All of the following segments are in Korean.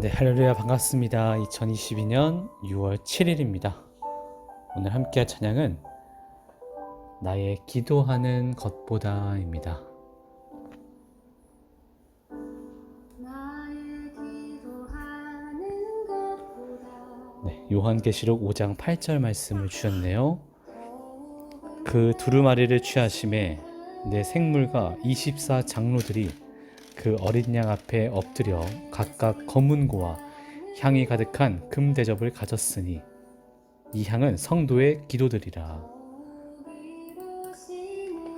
네, 할렐루야 반갑습니다. 2022년 6월 7일입니다. 오늘 함께할 찬양은 나의 기도하는 것보다입니다. 네, 요한계시록 5장 8절 말씀을 주셨네요. 그 두루마리를 취하심에 내 생물과 24 장로들이 그 어린 양 앞에 엎드려 각각 검은고와 향이 가득한 금 대접을 가졌으니 이 향은 성도의 기도들이라.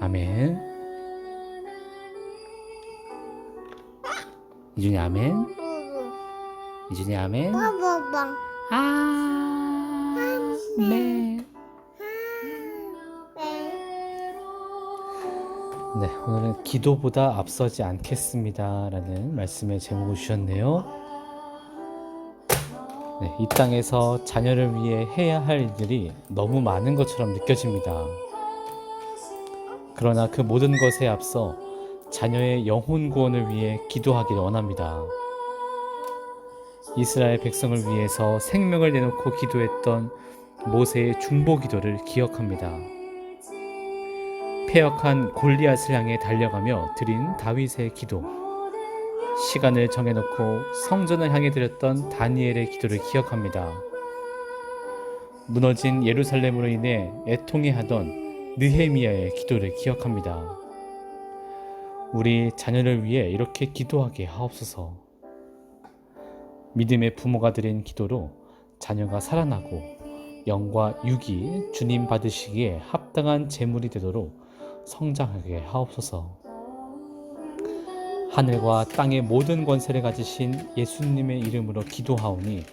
아멘. 이준이 아멘. 이준이 아멘. 아, 네. 네, 오늘은 기도보다 앞서지 않겠습니다라는 말씀의 제목을 주셨네요. 네, 이 땅에서 자녀를 위해 해야 할 일들이 너무 많은 것처럼 느껴집니다. 그러나 그 모든 것에 앞서 자녀의 영혼 구원을 위해 기도하기를 원합니다. 이스라엘 백성을 위해서 생명을 내놓고 기도했던 모세의 중보 기도를 기억합니다. 폐역한 골리앗을 향해 달려가며 드린 다윗의 기도, 시간을 정해놓고 성전을 향해 드렸던 다니엘의 기도를 기억합니다. 무너진 예루살렘으로 인해 애통해하던 느헤미야의 기도를 기억합니다. 우리 자녀를 위해 이렇게 기도하게 하옵소서. 믿음의 부모가 드린 기도로 자녀가 살아나고 영과 육이 주님 받으시기에 합당한 재물이 되도록 성장하게 하옵소서. 하늘과 땅의 모든 권세를 가지신 예수님의 이름으로 기도하오니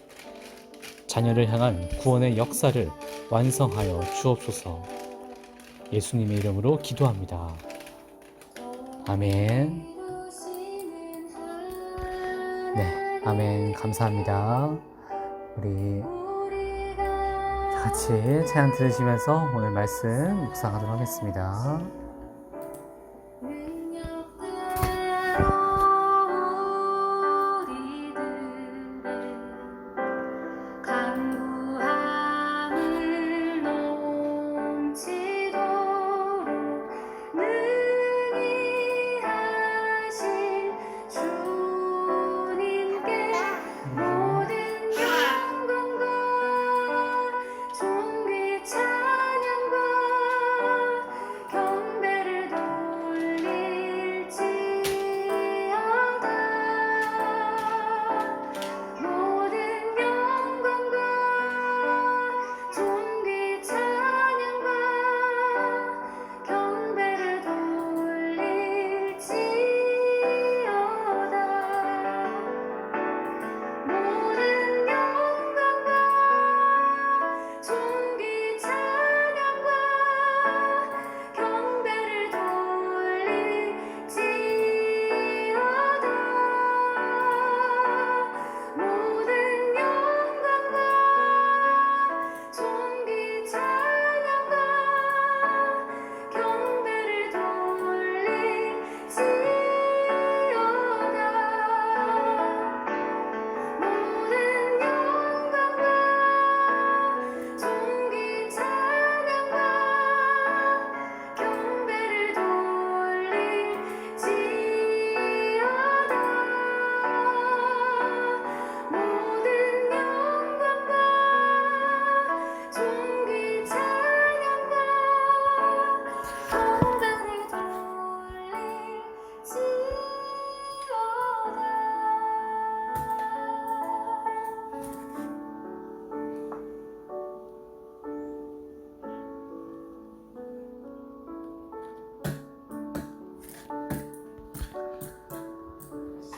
자녀를 향한 구원의 역사를 완성하여 주옵소서. 예수님의 이름으로 기도합니다. 아멘. 네, 아멘. 감사합니다. 우리 다 같이 찬양 들으시면서 오늘 말씀 묵상하도록 하겠습니다.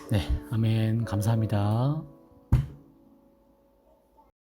네, 아멘. 감사합니다.